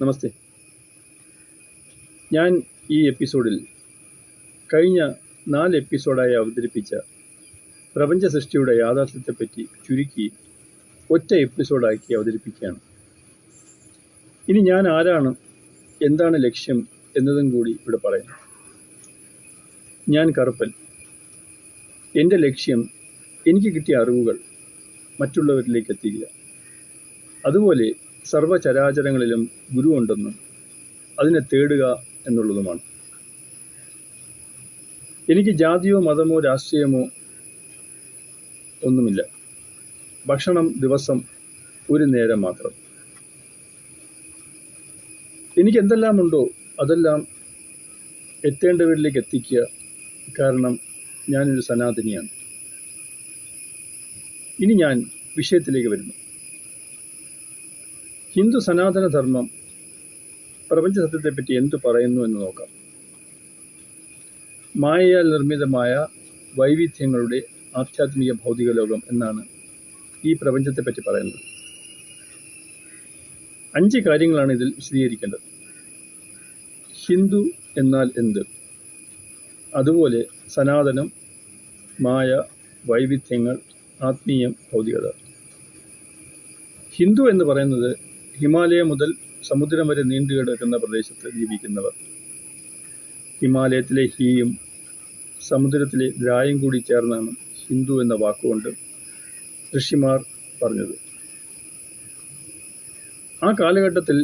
നമസ്തേ. ഞാൻ ഈ എപ്പിസോഡിൽ കഴിഞ്ഞ നാല് എപ്പിസോഡായി അവതരിപ്പിച്ച പ്രപഞ്ച സൃഷ്ടിയുടെ യാഥാർത്ഥ്യത്തെപ്പറ്റി ചുരുക്കി ഒറ്റ എപ്പിസോഡാക്കി അവതരിപ്പിക്കുകയാണ്. ഇനി ഞാൻ ആരാണ് എന്താണ് ലക്ഷ്യം എന്നതും കൂടി ഇവിടെ പറയാം ഞാൻ കറുപ്പൻ. എന്റെ ലക്ഷ്യം എനിക്ക് കിട്ടിയ അറിവുകൾ മറ്റുള്ളവരിലേക്ക് എത്തിക്കുക. അതുപോലെ സർവചരാചരങ്ങളിലും ഗുരു ഉണ്ടെന്നും അതിനെ തേടുക എന്നുള്ളതുമാണ്. എനിക്ക് ജാതിയോ മതമോ രാഷ്ട്രീയമോ ഒന്നുമില്ല. ഭക്ഷണം ദിവസം ഒരു നേരം മാത്രം. എനിക്ക് എന്തെല്ലാം ഉണ്ടോ അതെല്ലാം എത്തേണ്ടവരിലേക്ക് എത്തിക്കുക കാരണം ഞാനൊരു സനാതനിയാണ്. ഇനി ഞാൻ വിഷയത്തിലേക്ക് വരുന്നു. ഹിന്ദു സനാതന ധർമ്മം പ്രപഞ്ച സത്യത്തെപ്പറ്റി എന്തു പറയുന്നു എന്ന് നോക്കാം. മായയാൽ നിർമ്മിതമായ വൈവിധ്യങ്ങളുടെ ആധ്യാത്മിക ഭൗതിക ലോകം എന്നാണ് ഈ പ്രപഞ്ചത്തെപ്പറ്റി പറയുന്നത്. അഞ്ച് കാര്യങ്ങളാണ് ഇതിൽ വിശദീകരിക്കേണ്ടത്. ഹിന്ദു എന്നാൽ എന്ത്? അതുപോലെ സനാതനം മായ വൈവിധ്യങ്ങൾ ആത്മീയം ഭൗതികത. ഹിന്ദു എന്ന് പറയുന്നത് ഹിമാലയം മുതൽ സമുദ്രം വരെ നീണ്ടു കിടക്കുന്ന പ്രദേശത്ത് ജീവിക്കുന്നവർ. ഹിമാലയത്തിലെ ഹീയും സമുദ്രത്തിലെ ദ്രായും കൂടി ചേർന്നാണ് ഹിന്ദു എന്ന വാക്കുകൊണ്ട് ഋഷിമാർ പറഞ്ഞത്. ആ കാലഘട്ടത്തിൽ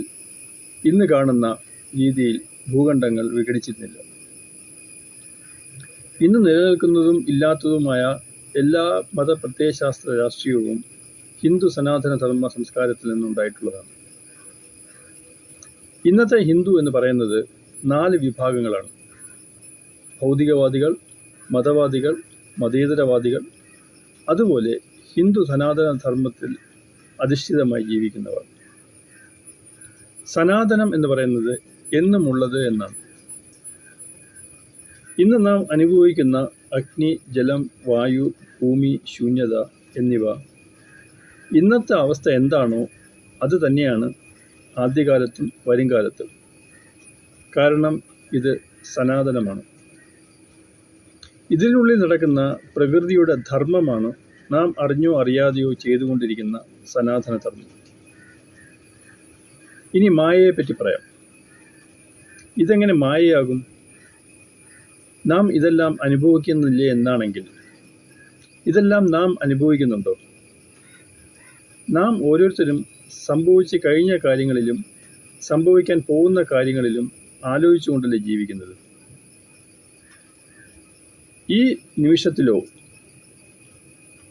ഇന്ന് കാണുന്ന രീതിയിൽ ഭൂഖണ്ഡങ്ങൾ വിഘടിച്ചിരുന്നില്ല. ഇന്ന് നിലനിൽക്കുന്നതും ഇല്ലാത്തതുമായ എല്ലാ മതപ്രത്യയശാസ്ത്ര രാഷ്ട്രീയവും ഹിന്ദു സനാതന ധർമ്മ സംസ്കാരത്തിൽ നിന്നുണ്ടായിട്ടുള്ളതാണ്. ഇന്നത്തെ ഹിന്ദു എന്ന് പറയുന്നത് നാല് വിഭാഗങ്ങളാണ്. ഭൗതികവാദികൾ മതവാദികൾ മതേതരവാദികൾ അതുപോലെ ഹിന്ദു സനാതന ധർമ്മത്തിൽ അധിഷ്ഠിതമായി ജീവിക്കുന്നവർ. സനാതനം എന്ന് പറയുന്നത് എന്നുമുള്ളത് എന്നാണ്. ഇന്ന് നാം അനുഭവിക്കുന്ന അഗ്നി ജലം വായു ഭൂമി ശൂന്യത എന്നിവ ഇന്നത്തെ അവസ്ഥ എന്താണോ അത് തന്നെയാണ് ആദ്യകാലത്തും വരുംകാലത്തും. കാരണം ഇത് സനാതനമാണ്. ഇതിനുള്ളിൽ നടക്കുന്ന പ്രകൃതിയുടെ ധർമ്മമാണ് നാം അറിഞ്ഞോ അറിയാതെയോ ചെയ്തുകൊണ്ടിരിക്കുന്ന സനാതന ധർമ്മം ഇനി മായയെ പറ്റി പറയാം. ഇതെങ്ങനെ മായയാകും? നാം ഇതെല്ലാം അനുഭവിക്കുന്നില്ലേ എന്നാണെങ്കിൽ ഇതെല്ലാം നാം അനുഭവിക്കുന്നുണ്ടോ? നാം ഓരോരുത്തരും സംഭവിച്ച് കഴിഞ്ഞ കാര്യങ്ങളിലും സംഭവിക്കാൻ പോകുന്ന കാര്യങ്ങളിലും ആലോചിച്ചുകൊണ്ടല്ലേ ജീവിക്കുന്നത്? ഈ നിമിഷത്തിലോ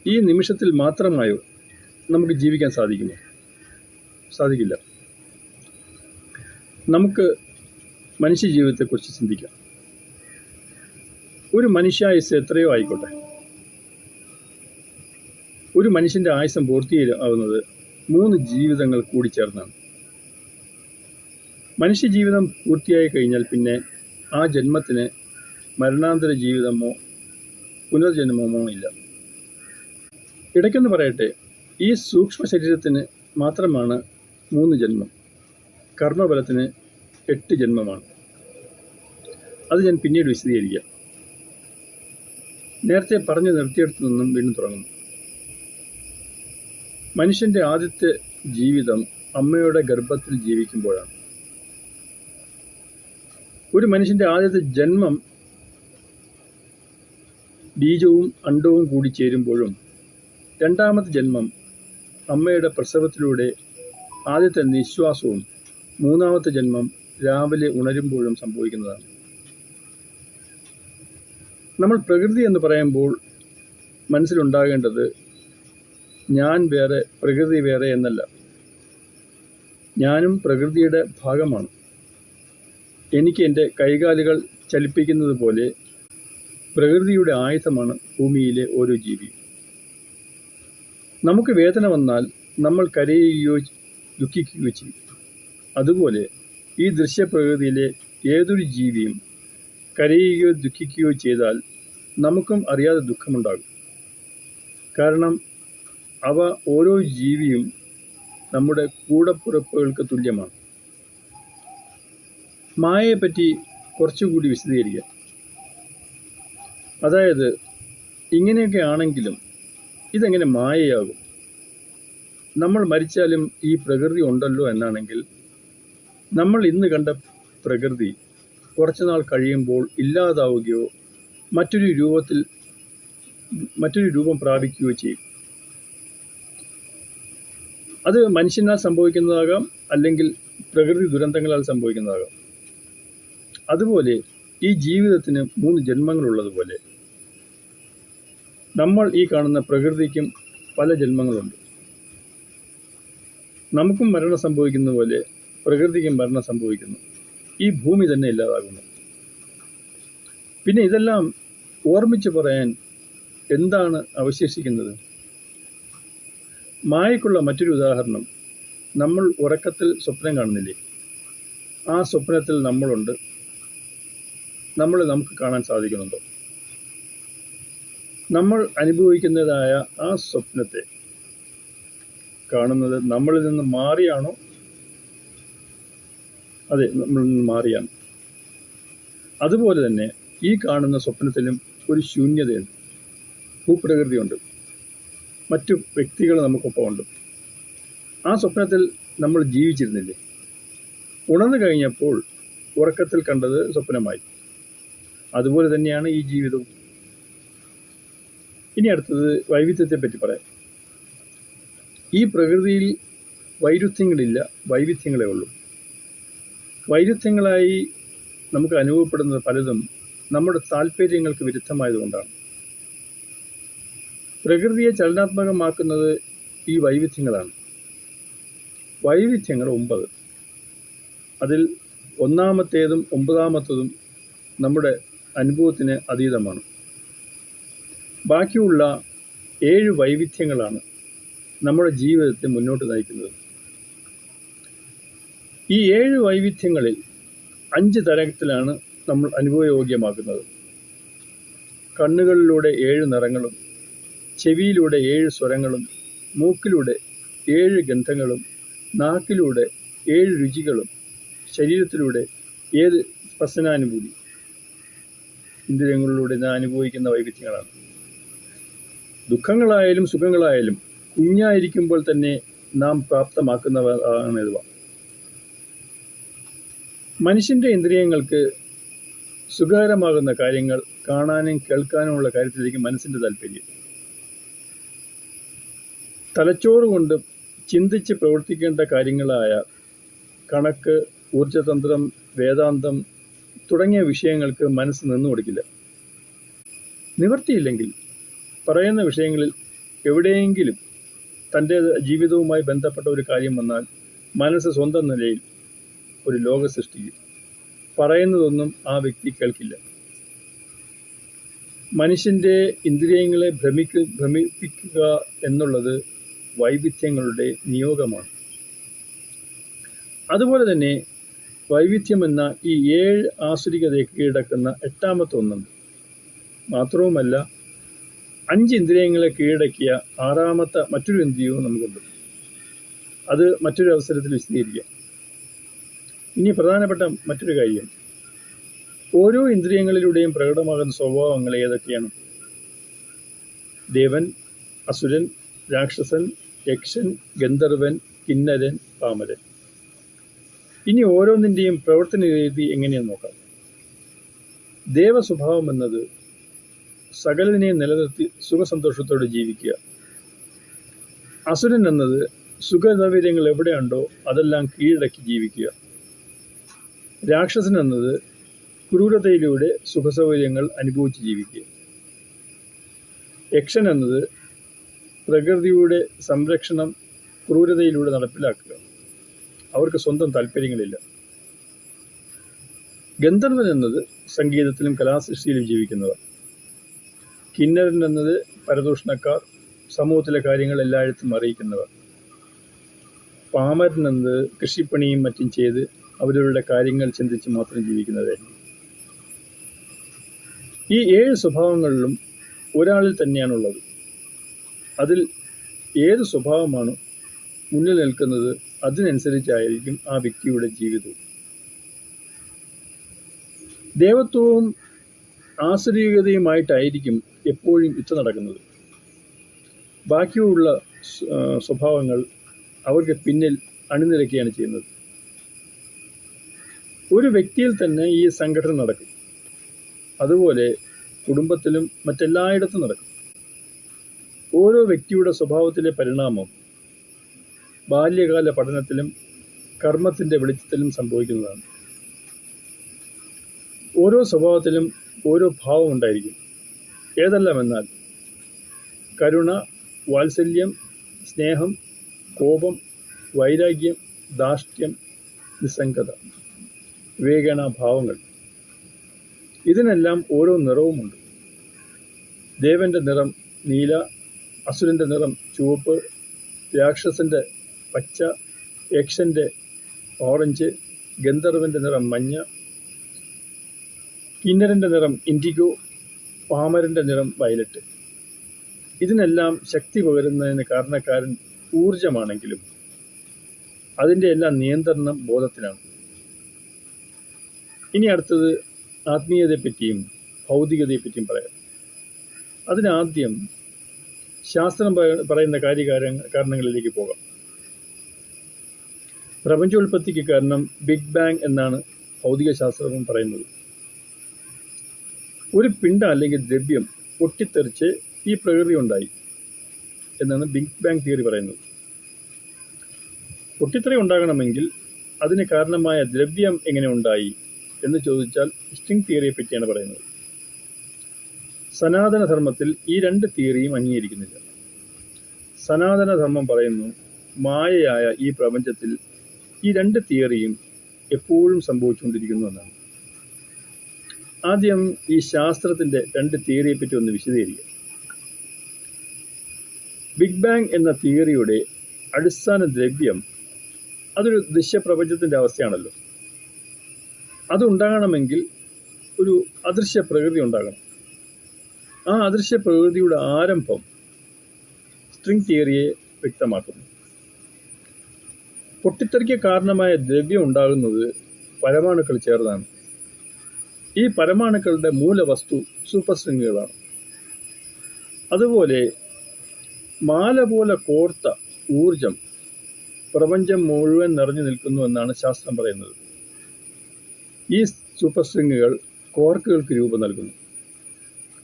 ഈ നിമിഷത്തിൽ മാത്രമായോ നമുക്ക് ജീവിക്കാൻ സാധിക്കുമോ? സാധിക്കില്ല. നമുക്ക് മനുഷ്യ ജീവിതത്തെക്കുറിച്ച് ചിന്തിക്കാം. ഒരു മനുഷ്യായുസ് എത്രയോ ആയിക്കോട്ടെ. ഒരു മനുഷ്യന്റെ ആയുസം പൂർത്തിയാവുന്നത് മൂന്ന് ജീവിതങ്ങൾ കൂടി ചേർന്നാണ്. മനുഷ്യജീവിതം പൂർത്തിയായി കഴിഞ്ഞാൽ പിന്നെ ആ ജന്മത്തിന് മരണാന്തര ജീവിതമോ പുനർജന്മമോ ഇല്ല. ഇടയ്ക്കെന്ന് പറയട്ടെ ഈ സൂക്ഷ്മ ശരീരത്തിന് മാത്രമാണ് മൂന്ന് ജന്മം. കർമ്മബലത്തിന് എട്ട് ജന്മമാണ്. അത് ഞാൻ പിന്നീട് വിശദീകരിക്കാം. നേരത്തെ പറഞ്ഞു നിർത്തിയെടുത്തു നിന്നും വീണ്ടും തുടങ്ങുന്നു. മനുഷ്യന്റെ ആദ്യത്തെ ജീവിതം അമ്മയുടെ ഗർഭത്തിൽ ജീവിക്കുമ്പോഴാണ്. ഒരു മനുഷ്യന്റെ ആദ്യത്തെ ജന്മം ബീജവും അണ്ടവും കൂടി ചേരുമ്പോഴും രണ്ടാമത്തെ ജന്മം അമ്മയുടെ പ്രസവത്തിലൂടെ ആദ്യത്തെ നിശ്വാസവും മൂന്നാമത്തെ ജന്മം രാവിലെ ഉണരുമ്പോഴും സംഭവിക്കുന്നതാണ്. നമ്മൾ പ്രകൃതി എന്ന് പറയുമ്പോൾ മനസ്സിലുണ്ടാകേണ്ടത് ഞാൻ വേറെ പ്രകൃതി വേറെ എന്നല്ല. ഞാനും പ്രകൃതിയുടെ ഭാഗമാണ്. എനിക്ക് എന്റെ കൈകാലുകൾ ചലിപ്പിക്കുന്നത് പോലെ പ്രകൃതിയുടെ ആയുധമാണ് ഭൂമിയിലെ ഓരോ ജീവിയും. നമുക്ക് വേദന വന്നാൽ നമ്മൾ കരയുകയോ ദുഃഖിക്കുകയോ ചെയ്യും. അതുപോലെ ഈ ദൃശ്യപ്രകൃതിയിലെ ഏതൊരു ജീവിയും കരയുകയോ ദുഃഖിക്കുകയോ ചെയ്താൽ നമുക്കും അറിയാതെ ദുഃഖമുണ്ടാകും. കാരണം അവ ഓരോ ജീവിയും നമ്മുടെ കൂടപ്പുറപ്പുകൾക്ക് തുല്യമാണ്. മായയെപ്പറ്റി കുറച്ചുകൂടി വിശദീകരിക്കാം. അതായത് ഇങ്ങനെയൊക്കെ ആണെങ്കിലും ഇതെങ്ങനെ മായയാകും? നമ്മൾ മരിച്ചാലും ഈ പ്രകൃതി ഉണ്ടല്ലോ എന്നാണെങ്കിൽ നമ്മൾ ഇന്ന് കണ്ട പ്രകൃതി കുറച്ചുനാൾ കഴിയുമ്പോൾ ഇല്ലാതാവുകയോ മറ്റൊരു രൂപത്തിൽ മറ്റൊരു രൂപം പ്രാപിക്കുകയോ ചെയ്യും. അത് മനുഷ്യനാൽ സംഭവിക്കുന്നതാകാം അല്ലെങ്കിൽ പ്രകൃതി ദുരന്തങ്ങളാൽ സംഭവിക്കുന്നതാകാം. അതുപോലെ ഈ ജീവിതത്തിന് മൂന്ന് ജന്മങ്ങളുള്ളതുപോലെ നമ്മൾ ഈ കാണുന്ന പ്രകൃതിക്കും പല ജന്മങ്ങളുണ്ട്. നമുക്കും മരണം സംഭവിക്കുന്ന പോലെ പ്രകൃതിക്കും മരണം സംഭവിക്കുന്നു. ഈ ഭൂമി തന്നെ ഇല്ലാതാകുന്നു. പിന്നെ ഇതെല്ലാം ഓർമ്മിച്ച് പറയാൻ എന്താണ് അവശേഷിക്കുന്നത്? മായക്കുള്ള മറ്റൊരു ഉദാഹരണം നമ്മൾ ഉറക്കത്തിൽ സ്വപ്നം കാണുന്നില്ലേ? ആ സ്വപ്നത്തിൽ നമ്മളുണ്ട്. നമ്മൾ നമുക്ക് കാണാൻ സാധിക്കുന്നുണ്ടോ? നമ്മൾ അനുഭവിക്കുന്നതായ ആ സ്വപ്നത്തെ കാണുന്നത് നമ്മളിൽ നിന്ന് മാറിയാണോ? അതെ നമ്മളിൽ നിന്ന് മാറിയാണ്. അതുപോലെ തന്നെ ഈ കാണുന്ന സ്വപ്നത്തിലും ഒരു ശൂന്യതയുണ്ട്. ഭൂപ്രകൃതിയുണ്ട്. മറ്റു വ്യക്തികൾ നമുക്കൊപ്പമുണ്ട് ആ സ്വപ്നത്തിൽ നമ്മൾ ജീവിച്ചിരുന്നില്ലേ? ഉണർന്നു കഴിഞ്ഞപ്പോൾ ഉറക്കത്തിൽ കണ്ടത് സ്വപ്നമായി. അതുപോലെ തന്നെയാണ് ഈ ജീവിതവും. ഇനി അടുത്തത് വൈവിധ്യത്തെ പറ്റി പറയാം. ഈ പ്രകൃതിയിൽ വൈരുദ്ധ്യങ്ങളില്ല വൈവിധ്യങ്ങളേ ഉള്ളൂ. വൈരുദ്ധ്യങ്ങളായി നമുക്ക് അനുഭവപ്പെടുന്നത് പലതും നമ്മുടെ താല്പര്യങ്ങൾക്ക് വിരുദ്ധമായതുകൊണ്ടാണ്. പ്രകൃതിയെ ചലനാത്മകമാക്കുന്നത് ഈ വൈവിധ്യങ്ങളാണ്. വൈവിധ്യങ്ങൾ ഒമ്പത്. അതിൽ ഒന്നാമത്തേതും ഒമ്പതാമത്തതും നമ്മുടെ അനുഭവത്തിന് അതീതമാണ്. ബാക്കിയുള്ള ഏഴ് വൈവിധ്യങ്ങളാണ് നമ്മുടെ ജീവിതത്തെ മുന്നോട്ട് നയിക്കുന്നത്. ഈ ഏഴ് വൈവിധ്യങ്ങളിൽ അഞ്ച് തരത്തിലാണ് നമ്മൾ അനുഭവയോഗ്യമാക്കുന്നത്. കണ്ണുകളിലൂടെ ഏഴ് നിറങ്ങളും ചെവിയിലൂടെ ഏഴ് സ്വരങ്ങളും മൂക്കിലൂടെ ഏഴ് ഗന്ധങ്ങളും നാക്കിലൂടെ ഏഴ് രുചികളും ശരീരത്തിലൂടെ ഏത് സ്പർശനാനുഭൂതി ഇന്ദ്രിയങ്ങളിലൂടെ നാം അനുഭവിക്കുന്ന വൈവിധ്യങ്ങളാണ്. ദുഃഖങ്ങളായാലും സുഖങ്ങളായാലും കുഞ്ഞായിരിക്കുമ്പോൾ തന്നെ നാം പ്രാപ്തമാക്കുന്നവരാണ് ഇവ. മനുഷ്യന്റെ ഇന്ദ്രിയങ്ങൾക്ക് സുഖകരമാകുന്ന കാര്യങ്ങൾ കാണാനും കേൾക്കാനുമുള്ള കാര്യത്തിലേക്ക് മനസ്സിന്റെ താല്പര്യം തലച്ചോറ് കൊണ്ട് ചിന്തിച്ച് പ്രവർത്തിക്കേണ്ട കാര്യങ്ങളായ കണക്ക് ഊർജതന്ത്രം വേദാന്തം തുടങ്ങിയ വിഷയങ്ങൾക്ക് മനസ്സ് നിന്നു കൊടുക്കില്ല. നിവർത്തിയില്ലെങ്കിൽ പറയുന്ന വിഷയങ്ങളിൽ എവിടെയെങ്കിലും തന്റെ ജീവിതവുമായി ബന്ധപ്പെട്ട ഒരു കാര്യം വന്നാൽ മനസ്സ് സ്വന്തം നിലയിൽ ഒരു ലോക സൃഷ്ടിക്കും. പറയുന്നതൊന്നും ആ വ്യക്തി കേൾക്കില്ല. മനുഷ്യന്റെ ഇന്ദ്രിയങ്ങളെ ഭ്രമിക്ക ഭ്രമിപ്പിക്കുക എന്നുള്ളത് വൈവിധ്യങ്ങളുടെ നിയോഗമാണ്. അതുപോലെ തന്നെ വൈവിധ്യമെന്ന ഈ ഏഴ് ആസുരികതയ്ക്ക് കീഴടക്കുന്ന എട്ടാമത്തെ ഒന്നുണ്ട് മാത്രവുമല്ല അഞ്ച് ഇന്ദ്രിയങ്ങളെ കീഴടക്കിയ ആറാമത്തെ മറ്റൊരു ഇന്ദ്രിയവും നമുക്കുണ്ട്. അത് മറ്റൊരു അവസരത്തിൽ വിശദീകരിക്കാം. ഇനി പ്രധാനപ്പെട്ട മറ്റൊരു കാര്യം. ഓരോ ഇന്ദ്രിയങ്ങളിലൂടെയും പ്രകടമാകുന്ന സ്വഭാവങ്ങൾ ഏതൊക്കെയാണ്? ദേവൻ അസുരൻ രാക്ഷസൻ യക്ഷൻ ഗന്ധർവൻ കിന്നരൻ പാമരൻ. ഇനി ഓരോന്നിന്റെയും പ്രവർത്തന രീതി എങ്ങനെയെന്ന് നോക്കാം. ദേവസ്വഭാവം എന്നത് സകലതിനെയും നിലനിർത്തി സുഖസന്തോഷത്തോടെ ജീവിക്കുക. അസുരൻ എന്നത് സുഖസൗകര്യങ്ങൾ എവിടെയുണ്ടോ അതെല്ലാം കീഴടക്കി ജീവിക്കുക. രാക്ഷസൻ എന്നത് ക്രൂരതയിലൂടെ സുഖസൗകര്യങ്ങൾ അനുഭവിച്ച് ജീവിക്കുക. യക്ഷൻ എന്നത് പ്രകൃതിയുടെ സംരക്ഷണം ക്രൂരതയിലൂടെ നടപ്പിലാക്കുക. അവർക്ക് സ്വന്തം താല്പര്യങ്ങളില്ല. ഗന്ധർവൻ എന്നത് സംഗീതത്തിലും കലാസൃഷ്ടിയിലും ജീവിക്കുന്നവർ. കിന്നരൻ എന്നത് പരദൂഷണക്കാർ സമൂഹത്തിലെ കാര്യങ്ങൾ എല്ലായിടത്തും അറിയിക്കുന്നവർ. പാമരൻ എന്നത് കൃഷിപ്പണിയും മറ്റും ചെയ്ത് അവരവരുടെ കാര്യങ്ങൾ ചിന്തിച്ച് മാത്രം ജീവിക്കുന്നവരെ ഈ ഏഴ് സ്വഭാവങ്ങളിലും ഒരാളിൽ തന്നെയാണുള്ളത്. അതിൽ ഏത് സ്വഭാവമാണ് മുന്നിൽ നിൽക്കുന്നത് അതിനനുസരിച്ചായിരിക്കും ആ വ്യക്തിയുടെ ജീവിതവും ദേവത്വവും ആശ്രയികതയുമായിട്ടായിരിക്കും എപ്പോഴും യുദ്ധം നടക്കുന്നത്. ബാക്കിയുള്ള സ്വഭാവങ്ങൾ അവർക്ക് പിന്നിൽ അണിനിരക്കുകയാണ് ചെയ്യുന്നത്. ഒരു വ്യക്തിയിൽ തന്നെ ഈ സംഘടന നടക്കും. അതുപോലെ കുടുംബത്തിലും മറ്റെല്ലായിടത്തും നടക്കും. ഓരോ വ്യക്തിയുടെ സ്വഭാവത്തിലെ പരിണാമം ബാല്യകാല പഠനത്തിലും കർമ്മത്തിന്റെ വെളിച്ചത്തിലും സംഭവിക്കുന്നതാണ്. ഓരോ സ്വഭാവത്തിലും ഓരോ ഭാവം ഉണ്ടായിരിക്കും. ഏതെല്ലാം എന്നാൽ കരുണ വാത്സല്യം സ്നേഹം കോപം വൈരാഗ്യം ദാഷ്ട്യം നിസ്സംഗത വിവേകണ ഭാവങ്ങൾ ഇതിനെല്ലാം ഓരോ നിറവുമുണ്ട്. ദേവന്റെ നിറം നീല അസുരന്റെ നിറം ചുവപ്പ് രാക്ഷസന്റെ പച്ച യക്ഷന്റെ ഓറഞ്ച് ഗന്ധർവന്റെ നിറം മഞ്ഞ കിന്നരന്റെ നിറം ഇൻഡിഗോ പാമരന്റെ നിറം വയലറ്റ്. ഇതിനെല്ലാം ശക്തി പകരുന്നതിന് കാരണക്കാരൻ ഊർജമാണെങ്കിലും അതിന്റെ എല്ലാം നിയന്ത്രണം ബോധത്തിലാണ് ഇനി അടുത്തത് ആത്മീയതയെപ്പറ്റിയും ഭൗതികതയെപ്പറ്റിയും പറയാം. അതിനാദ്യം ശാസ്ത്രം പറയുന്ന കാര്യകാര കാരണങ്ങളിലേക്ക് പോകാം. പ്രപഞ്ചോൽപത്തിക്ക് കാരണം ബിഗ് ബാങ് എന്നാണ് ഭൗതിക ശാസ്ത്രം പറയുന്നത്. ഒരു പിണ്ട അല്ലെങ്കിൽ ദ്രവ്യം പൊട്ടിത്തെറിച്ച് ഈ പ്രകൃതി ഉണ്ടായി എന്നാണ് ബിഗ് ബാങ് തിയറി പറയുന്നത്. പൊട്ടിത്തെറി ഉണ്ടാകണമെങ്കിൽ അതിന് കാരണമായ ദ്രവ്യം എങ്ങനെ ഉണ്ടായി എന്ന് ചോദിച്ചാൽ സ്ട്രിങ് തിയറിയെ പറ്റിയാണ് പറയുന്നത്. സനാതന ധർമ്മത്തിൽ ഈ രണ്ട് തിയറിയും അംഗീകരിക്കുന്നില്ല. സനാതനധർമ്മം പറയുന്നു മായയായ ഈ പ്രപഞ്ചത്തിൽ ഈ രണ്ട് തിയറിയും എപ്പോഴും സംഭവിച്ചുകൊണ്ടിരിക്കുന്നു എന്നാണ്. ആദ്യം ഈ ശാസ്ത്രത്തിന്റെ രണ്ട് തിയറിയെ പറ്റി ഒന്ന് വിശദീകരിക്കാം. ബിഗ് ബാങ് എന്ന തിയറിയുടെ അടിസ്ഥാന ദ്രവ്യം അതൊരു ദൃശ്യപ്രപഞ്ചത്തിന്റെ അവസ്ഥയാണല്ലോ. അതുണ്ടാകണമെങ്കിൽ ഒരു അദൃശ്യ പ്രകൃതി ഉണ്ടാകണം. ആ അദൃശ്യ പ്രകൃതിയുടെ ആരംഭം സ്ട്രിങ് തിയറിയെ വ്യക്തമാക്കുന്നു. പൊട്ടിത്തെറിക്ക് കാരണമായ ദ്രവ്യം ഉണ്ടാകുന്നത് പരമാണുക്കൾ ചേർന്നാണ്. ഈ പരമാണുക്കളുടെ മൂലവസ്തു സൂപ്പർ സ്ട്രിങ്ങുകളാണ് അതുപോലെ മാല പോലെ കോർത്ത ഊർജം പ്രപഞ്ചം മുഴുവൻ നിറഞ്ഞു നിൽക്കുന്നു എന്നാണ് ശാസ്ത്രം പറയുന്നത്. ഈ സൂപ്പർ സ്ട്രിങ്ങുകൾ കോർക്കുകൾക്ക് രൂപം നൽകുന്നു.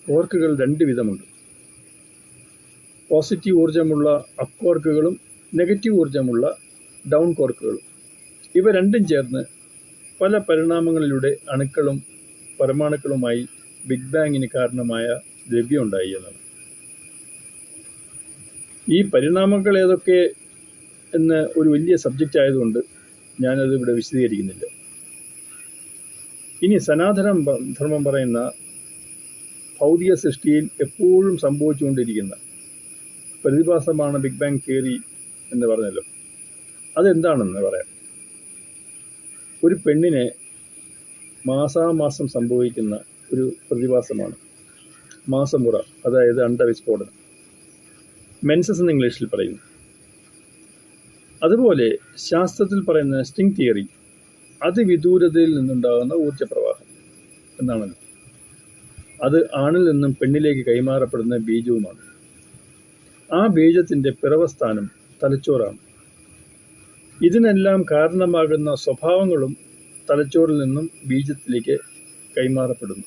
കോർക്കുകൾ രണ്ട് വിധമുണ്ട്. പോസിറ്റീവ് ഊർജമുള്ള അപ് കോർക്കുകളും നെഗറ്റീവ് ഊർജമുള്ള ഡൗൺ കോർക്കുകളും ഇവ രണ്ടും ചേർന്ന് പല പരിണാമങ്ങളിലൂടെ അണുക്കളും പരമാണുക്കളുമായി ബിഗ് ബാങ്ങിന് കാരണമായ ദ്രവ്യം ഉണ്ടായി എന്നാണ്. ഈ പരിണാമങ്ങൾ ഏതൊക്കെ എന്ന് ഒരു വലിയ സബ്ജക്റ്റ് ആയതുകൊണ്ട് ഞാനത് ഇവിടെ വിശദീകരിക്കുന്നില്ല. ഇനി സനാതനം ധർമ്മം പറയുന്ന ഭൗതിക സൃഷ്ടിയിൽ എപ്പോഴും സംഭവിച്ചുകൊണ്ടിരിക്കുന്ന പ്രതിഭാസമാണ് ബിഗ് ബാങ് തിയറി എന്ന് പറഞ്ഞല്ലോ. അതെന്താണെന്ന് പറയാം. ഒരു പെണ്ണിനെ മാസാമാസം സംഭവിക്കുന്ന ഒരു പ്രതിഭാസമാണ്. മാസമുറ അതായത് അണ്ടവിസ്ഫോടനം മെൻസസ് എന്ന് ഇംഗ്ലീഷിൽ പറയുന്നു. അതുപോലെ ശാസ്ത്രത്തിൽ പറയുന്ന സ്റ്റിങ് തിയറി അതിവിദൂരതയിൽ നിന്നുണ്ടാകുന്ന ഊർജപ്രവാഹം എന്നാണ് അത് ആണിൽ നിന്നും പെണ്ണിലേക്ക് കൈമാറപ്പെടുന്ന ബീജവുമാണ്. ആ ബീജത്തിന്റെ പിറവസ്ഥാനം തലച്ചോറാണ്. ഇതിനെല്ലാം കാരണമാകുന്ന സ്വഭാവങ്ങളും തലച്ചോറിൽ നിന്നും ബീജത്തിലേക്ക് കൈമാറപ്പെടുന്നു.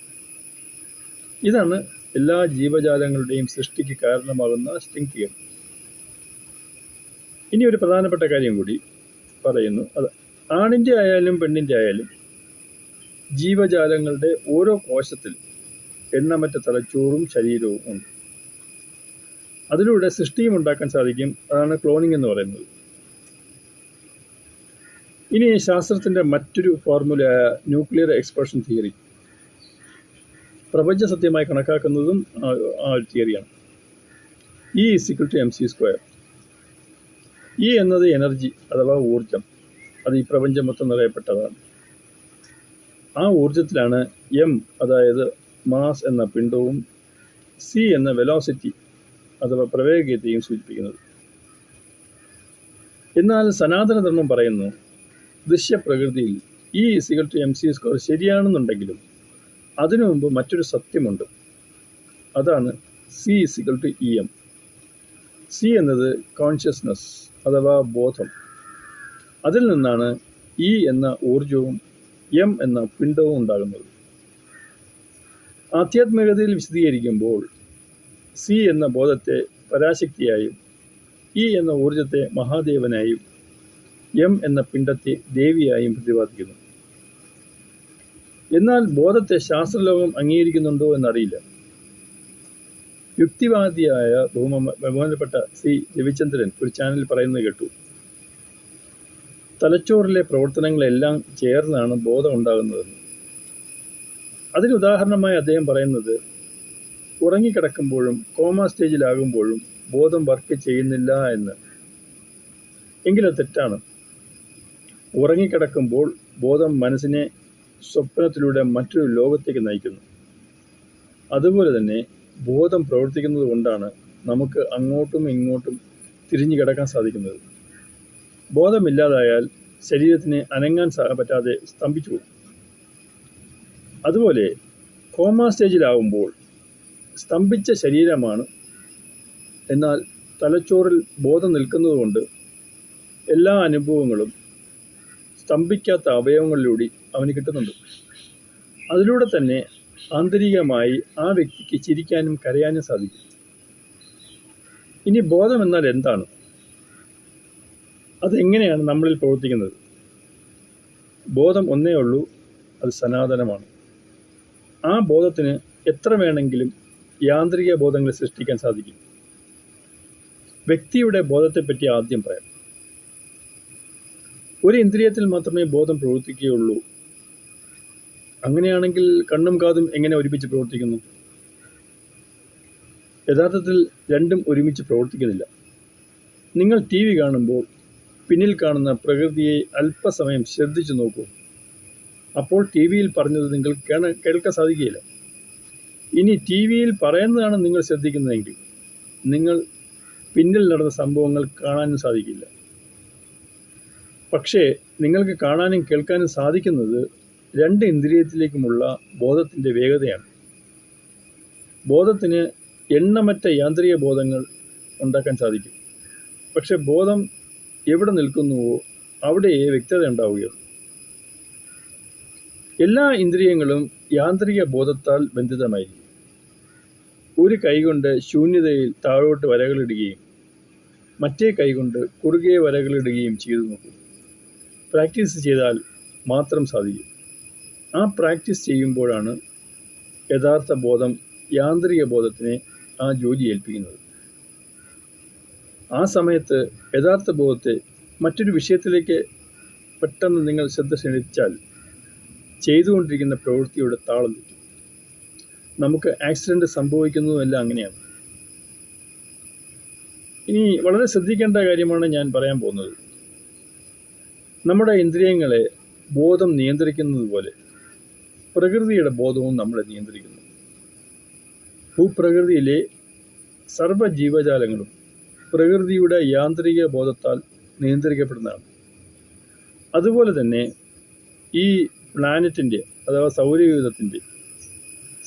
ഇതാണ് എല്ലാ ജീവജാലങ്ങളുടെയും സൃഷ്ടിക്ക് കാരണമാകുന്ന സ്റ്റിങ് ഇനി ഒരു പ്രധാനപ്പെട്ട കാര്യം കൂടി പറയുന്നു. അത് ആണിന്റെ ആയാലും പെണ്ണിന്റെ ആയാലും ജീവജാലങ്ങളുടെ ഓരോ കോശത്തിൽ എണ്ണമറ്റ തലച്ചോറും ശരീരവും ഉണ്ട്. അതിലൂടെ സൃഷ്ടിയും ഉണ്ടാക്കാൻ സാധിക്കും. അതാണ് ക്ലോണിംഗ് എന്ന് പറയുന്നത്. ഇനി ശാസ്ത്രത്തിന്റെ മറ്റൊരു ഫോർമുലയായ ന്യൂക്ലിയർ എക്സ്പ്രഷൻ തിയറി പ്രപഞ്ച സത്യമായി കണക്കാക്കുന്നതും ആ- ഒരു തിയറിയാണ് E is equal to M C square E എന്നത് എനർജി അഥവാ ഊർജം അത് ഈ പ്രപഞ്ചം മൊത്തം നിറയപ്പെട്ടതാണ്. ആ ഊർജത്തിലാണ് എം അതായത് മാസ് എന്ന പിണ്ഡവും സി എന്ന വെലോസിറ്റി അഥവാ പ്രവേഗത്തെയും സൂചിപ്പിക്കുന്നത്. എന്നാൽ സനാതനധർമ്മം പറയുന്നു ദൃശ്യപ്രകൃതിയിൽ ഈ is equal to M C square ശരിയാണെന്നുണ്ടെങ്കിലും അതിനു മുമ്പ് മറ്റൊരു സത്യമുണ്ട്. അതാണ് C is equal to E M C എന്നത് കോൺഷ്യസ്നസ് അഥവാ ബോധം. അതിൽ നിന്നാണ് ഇ എന്ന ഊർജവും എം എന്ന പിണ്ഡവും ഉണ്ടാകുന്നത്. ആധ്യാത്മികതയിൽ വിശദീകരിക്കുമ്പോൾ സി എന്ന ബോധത്തെ പരാശക്തിയായും ഇ എന്ന ഊർജത്തെ മഹാദേവനായും എം എന്ന പിണ്ടത്തെ ദേവിയായും പ്രതിപാദിക്കുന്നു. എന്നാൽ ബോധത്തെ ശാസ്ത്രലോകം അംഗീകരിക്കുന്നുണ്ടോ എന്നറിയില്ല. യുക്തിവാദിയായ ബഹുമ ബഹുമാനപ്പെട്ട സി രവിചന്ദ്രൻ ഒരു ചാനലിൽ പറയുന്നത് കേട്ടു. തലച്ചോറിലെ പ്രവർത്തനങ്ങളെല്ലാം ചേർന്നാണ് ബോധം ഉണ്ടാകുന്നതെന്ന്. അതിന് ഉദാഹരണമായി അദ്ദേഹം പറയുന്നത് ഉറങ്ങിക്കിടക്കുമ്പോഴും കോമ സ്റ്റേജിലാകുമ്പോഴും ബോധം വർക്ക് ചെയ്യുന്നില്ല എന്ന്. എങ്കിലത് തെറ്റാണ്. ഉറങ്ങിക്കിടക്കുമ്പോൾ ബോധം മനസ്സിനെ സ്വപ്നത്തിലൂടെ മറ്റൊരു ലോകത്തേക്ക് നയിക്കുന്നു. അതുപോലെ തന്നെ ബോധം പ്രവർത്തിക്കുന്നത് കൊണ്ടാണ് നമുക്ക് അങ്ങോട്ടും ഇങ്ങോട്ടും തിരിഞ്ഞു കിടക്കാൻ സാധിക്കുന്നത്. ബോധമില്ലാതായാൽ ശരീരത്തിന് അനങ്ങാൻ പറ്റാതെ സ്തംഭിച്ചു പോകും. അതുപോലെ കോമ സ്റ്റേജിലാവുമ്പോൾ സ്തംഭിച്ച ശരീരമാണ്. എന്നാൽ തലച്ചോറിൽ ബോധം നിൽക്കുന്നതുകൊണ്ട് എല്ലാ അനുഭവങ്ങളും സ്തംഭിക്കാത്ത അവയവങ്ങളിലൂടെ അവന് കിട്ടുന്നുണ്ട്. അതിലൂടെ തന്നെ ആന്തരികമായി ആ വ്യക്തിക്ക് ചിരിക്കാനും കരയാനും സാധിക്കും. ഇനി ബോധം എന്നാൽ എന്താണ്? അതെങ്ങനെയാണ് നമ്മളിൽ പ്രവർത്തിക്കുന്നത്? ബോധം ഒന്നേ ഉള്ളൂ അത് സനാതനമാണ്. ആ ബോധത്തിന് എത്ര വേണമെങ്കിലും യാന്ത്രിക ബോധങ്ങൾ സൃഷ്ടിക്കാൻ സാധിക്കും. വ്യക്തിയുടെ ബോധത്തെപ്പറ്റി ആദ്യം പറയാം. ഒരു ഇന്ദ്രിയത്തിൽ മാത്രമേ ബോധം പ്രവർത്തിക്കുകയുള്ളൂ. അങ്ങനെയാണെങ്കിൽ കണ്ണും കാതും എങ്ങനെ ഒരുമിച്ച് പ്രവർത്തിക്കുന്നു? യഥാർത്ഥത്തിൽ രണ്ടും ഒരുമിച്ച് പ്രവർത്തിക്കുന്നില്ല. നിങ്ങൾ ടി വി കാണുമ്പോൾ പിന്നിൽ കാണുന്ന പ്രകൃതിയെ അല്പസമയം ശ്രദ്ധിച്ചു നോക്കൂ. അപ്പോൾ ടി വിയിൽ പറഞ്ഞത് നിങ്ങൾ കേൾക്കാൻ സാധിക്കുകയില്ല. ഇനി ടി വിയിൽ പറയുന്നതാണ് നിങ്ങൾ ശ്രദ്ധിക്കുന്നതെങ്കിൽ നിങ്ങൾ പിന്നിൽ നടന്ന സംഭവങ്ങൾ കാണാനും സാധിക്കില്ല. പക്ഷേ നിങ്ങൾക്ക് കാണാനും കേൾക്കാനും സാധിക്കുന്നത് രണ്ട് ഇന്ദ്രിയത്തിലേക്കുമുള്ള ബോധത്തിന്റെ വേഗതയാണ്. ബോധത്തിന് എണ്ണമറ്റ യാന്ത്രിക ബോധങ്ങൾ ഉണ്ടാക്കാൻ സാധിക്കും. പക്ഷേ ബോധം എവിടെ നിൽക്കുന്നുവോ അവിടെയേ വ്യക്തത ഉണ്ടാവുകയുള്ളൂ. എല്ലാ ഇന്ദ്രിയങ്ങളും യാന്ത്രിക ബോധത്താൽ ബന്ധിതമായിരിക്കും ഒരു കൈകൊണ്ട് ശൂന്യതയിൽ താഴോട്ട് വരകളിടുകയും മറ്റേ കൈകൊണ്ട് കുറുകെ വരകളിടുകയും ചെയ്തു നോക്കും. പ്രാക്ടീസ് ചെയ്താൽ മാത്രം സാധിക്കും. ആ പ്രാക്ടീസ് ചെയ്യുമ്പോഴാണ് യഥാർത്ഥ ബോധം യാന്ത്രിക ബോധത്തിനെ ആ ജോലി ഏൽപ്പിക്കുന്നത്. ആ സമയത്ത് യഥാർത്ഥ ബോധത്തെ മറ്റൊരു വിഷയത്തിലേക്ക് പെട്ടെന്ന് നിങ്ങൾ ശ്രദ്ധ ക്ഷണിച്ചാൽ ചെയ്തുകൊണ്ടിരിക്കുന്ന പ്രവൃത്തിയുടെ താളം തെറ്റും. നമുക്ക് ആക്സിഡന്റ് സംഭവിക്കുന്നതുമെല്ലാം അങ്ങനെയാണ്. ഇനി വളരെ ശ്രദ്ധിക്കേണ്ട കാര്യമാണ് ഞാൻ പറയാൻ പോകുന്നത്. നമ്മുടെ ഇന്ദ്രിയങ്ങളെ ബോധം നിയന്ത്രിക്കുന്നത് പോലെ പ്രകൃതിയുടെ ബോധവും നമ്മളെ നിയന്ത്രിക്കുന്നു. ഭൂപ്രകൃതിയിലെ സർവ ജീവജാലങ്ങളും പ്രകൃതിയുടെ യാന്ത്രിക ബോധത്താൽ നിയന്ത്രിക്കപ്പെടുന്നതാണ്. അതുപോലെ തന്നെ ഈ പ്ലാനറ്റിന്റെ അഥവാ സൗരയൂഥത്തിന്റെ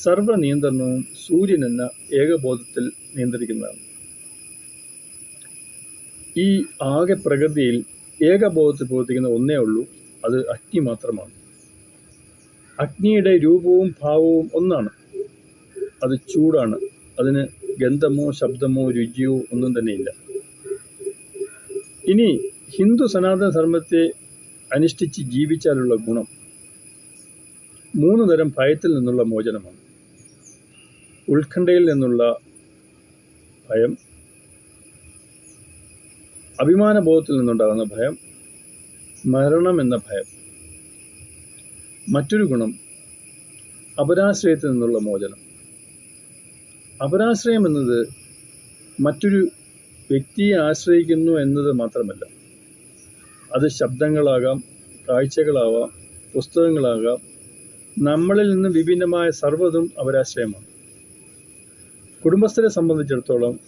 സർവ നിയന്ത്രണവും സൂര്യൻ എന്ന ഏകബോധത്തിൽ നിയന്ത്രിക്കുന്നതാണ്. ഈ ആകെ പ്രകൃതിയിൽ ഏകബോധത്തിൽ പ്രവർത്തിക്കുന്ന ഒന്നേ ഉള്ളൂ അത് അഗ്നി മാത്രമാണ്. അഗ്നിയുടെ രൂപവും ഭാവവും ഒന്നാണ്. അത് ചൂടാണ്. അതിന് ഗന്ധമോ ശബ്ദമോ രുചിയോ ഒന്നും തന്നെയില്ല. ഇനി ഹിന്ദു സനാതന ധർമ്മത്തെ അനുഷ്ഠിച്ച് ജീവിച്ചാലുള്ള ഗുണം മൂന്ന് തരം ഭയത്തിൽ നിന്നുള്ള മോചനമാണ്. ഉത്കണ്ഠയിൽ നിന്നുള്ള ഭയം അഭിമാനബോധത്തിൽ നിന്നുണ്ടാകുന്ന ഭയം മരണം എന്ന ഭയം. മറ്റൊരു ഗുണം അപരാശ്രയത്തിൽ നിന്നുള്ള മോചനം. അപരാശ്രയം എന്നത് മറ്റൊരു വ്യക്തിയെ ആശ്രയിക്കുന്നു എന്നത് മാത്രമല്ല. അത് ശബ്ദങ്ങളാകാം കാഴ്ചകളാവാം പുസ്തകങ്ങളാകാം നമ്മളിൽ നിന്ന് വിഭിന്നമായ സർവതും അപരാശ്രയമാണ് കുടുംബസ്ഥരെ സംബന്ധിച്ചിടത്തോളം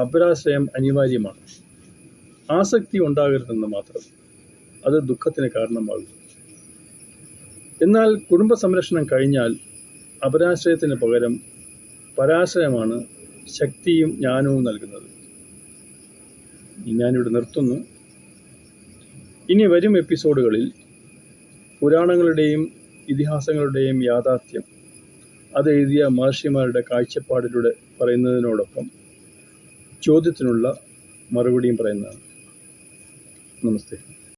അപരാശ്രയം അനിവാര്യമാണ്. ആസക്തി ഉണ്ടാകരുതെന്ന് മാത്രം അത് ദുഃഖത്തിന് കാരണമാകും എന്നാൽ കുടുംബ സംരക്ഷണം കഴിഞ്ഞാൽ അപരാശ്രയത്തിന് പകരം പരാശ്രയമാണ് ശക്തിയും ജ്ഞാനവും നൽകുന്നത്. ഞാനിവിടെ നിർത്തുന്നു. ഇനി വരും എപ്പിസോഡുകളിൽ പുരാണങ്ങളുടെയും ഇതിഹാസങ്ങളുടെയും യാഥാർത്ഥ്യം. അതെഴുതിയ മഹർഷിമാരുടെ കാഴ്ചപ്പാടിലൂടെ പറയുന്നതിനോടൊപ്പം ചോദ്യത്തിനുള്ള മറുപടിയും പറയുന്നതാണ്. നമസ്തേ.